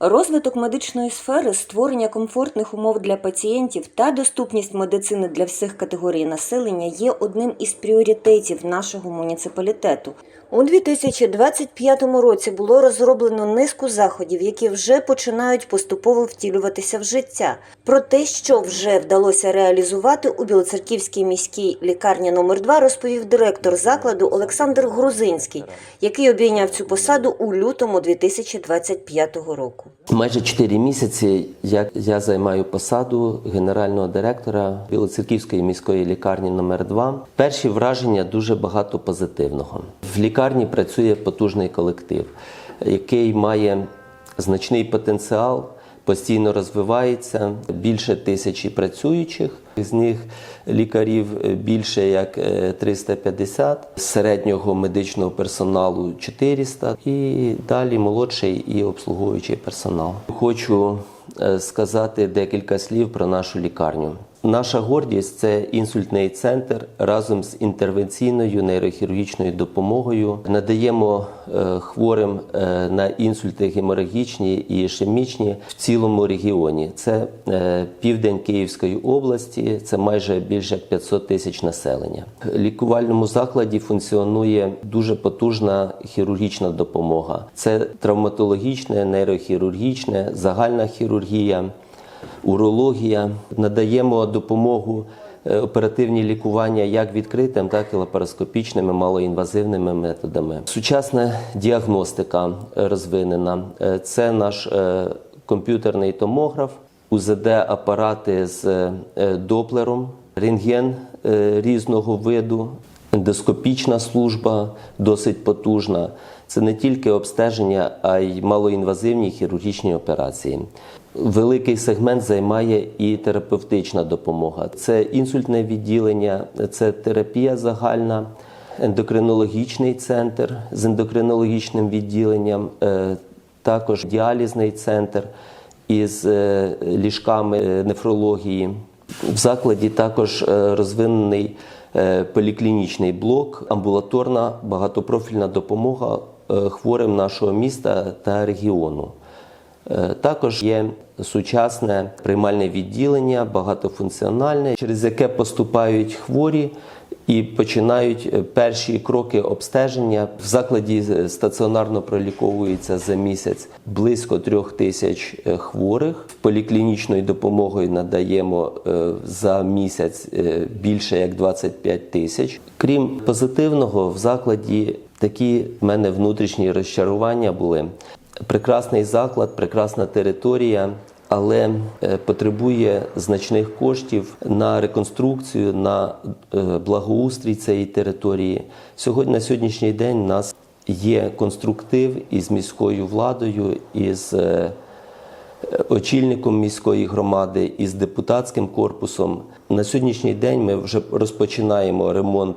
Розвиток медичної сфери, створення комфортних умов для пацієнтів та доступність медицини для всіх категорій населення є одним із пріоритетів нашого муніципалітету. У 2025 році було розроблено низку заходів, які вже починають поступово втілюватися в життя. Про те, що вже вдалося реалізувати у Білоцерківській міській лікарні номер 2 розповів директор закладу Олександр Грузинський, який обійняв цю посаду у лютому 2025 року. Майже 4 місяці як я займаю посаду генерального директора Білоцерківської міської лікарні номер 2 Перші враження дуже багато позитивного. В лікарні працює потужний колектив, який має значний потенціал, постійно розвивається. Більше тисячі працюючих. З них лікарів більше як е, 350, середнього медичного персоналу 400 і далі молодший і обслуговуючий персонал. Хочу е, сказати декілька слів про нашу лікарню. Наша гордість це інсультний центр разом з інтервенційною нейрохірургічною допомогою. Надаємо е, хворим е, на інсульти геморагічні і ішемічні в цілому регіоні. Це е, південь Київської області, це майже більше як 500 тисяч населення. В лікувальному закладі функціонує дуже потужна хірургічна допомога. Це травматологічне, нейрохірургічне, загальна хірургія урологія. Надаємо допомогу е, оперативні лікування як відкритим, так і лапароскопічними малоінвазивними методами. Сучасна діагностика розвинена. Е, Це наш е, комп'ютерний томограф, УЗД-апарати з доплером, рентген різного виду, ендоскопічна служба досить потужна. Це не тільки обстеження, а й малоінвазивні хірургічні операції. Великий сегмент займає і терапевтична допомога. Це інсультне відділення, це терапія загальна, ендокринологічний центр з ендокринологічним відділенням, е, також діалізний центр із е, ліжками е, нефрології. В закладі також розвинений поліклінічний блок, амбулаторна багатопрофільна допомога хворим нашого міста та регіону. Е, Також є сучасне приймальне відділення, багатофункціональне, через яке поступають хворі і починають е, перші кроки обстеження. В закладі е, стаціонарно проліковується за місяць близько трьох тисяч хворих. Поліклінічною допомогою надаємо за місяць більше як 25 тисяч. Крім позитивного, в закладі такі в мене внутрішні розчарування були. Прекрасний заклад, прекрасна територія, але е, потребує значних коштів на реконструкцію, на е, благоустрій цієї території. Сьогодні на сьогоднішній день у нас є конструктив із міською владою, із е, очільником міської громади із депутатським корпусом. На сьогоднішній день ми вже розпочинаємо ремонт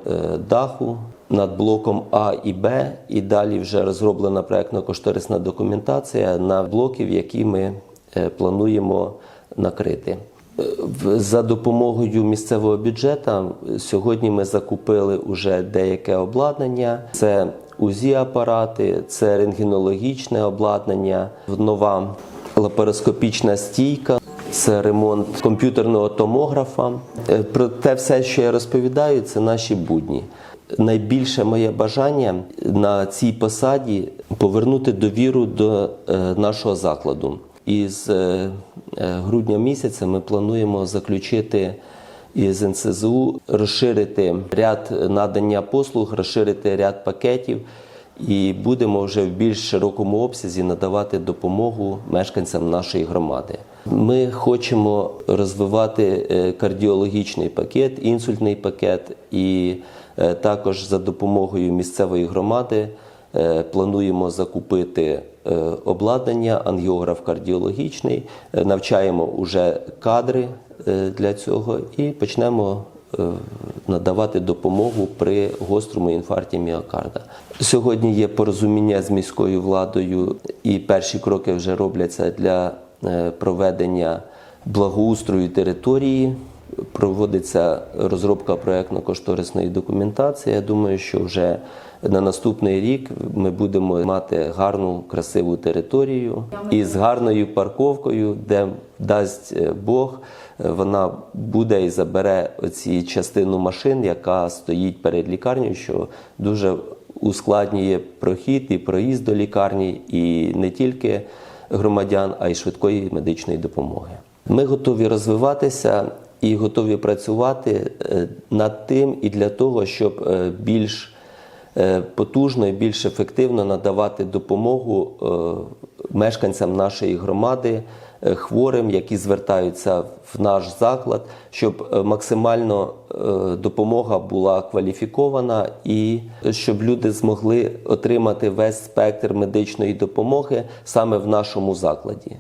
даху над блоком А і Б, і далі вже розроблена проектно-кошторисна документація на блоків, які ми е, плануємо накрити. Е, За допомогою місцевого бюджету сьогодні ми закупили вже деяке обладнання. Це УЗІ-апарати, це рентгенологічне обладнання, нова лапароскопічна стійка. Це ремонт комп'ютерного томографа. Е, Про те все, що я розповідаю, це наші будні. Найбільше моє бажання на цій посаді повернути довіру до е, нашого закладу. І з е, е, грудня місяця ми плануємо заключити із НСЗУ, розширити ряд надання послуг, розширити ряд пакетів, і будемо вже в більш широкому обсязі надавати допомогу мешканцям нашої громади. Ми хочемо розвивати е, кардіологічний пакет, інсультний пакет, і е, також за допомогою місцевої громади е, плануємо закупити обладнання, ангіограф кардіологічний, навчаємо уже кадри для цього і почнемо надавати допомогу при гострому інфаркті міокарда. Сьогодні є порозуміння з міською владою, і перші кроки вже робляться для проведення благоустрою території проводиться розробка проєктно-кошторисної документації. Я думаю, що вже на наступний рік ми будемо мати гарну, красиву територію із гарною парковкою, де дасть е, Бог, е, вона буде і забере оці частину машин, яка стоїть перед лікарнею, що дуже ускладнює прохід і проїзд до лікарні, і не тільки громадян, а й швидкої медичної допомоги. Ми готові розвиватися і готові працювати е, над тим і для того, щоб е, більш е, потужно і більш ефективно надавати допомогу мешканцям нашої громади, хворим, які звертаються в наш заклад, щоб е, максимально е, допомога була кваліфікована і щоб люди змогли отримати весь спектр медичної допомоги саме в нашому закладі.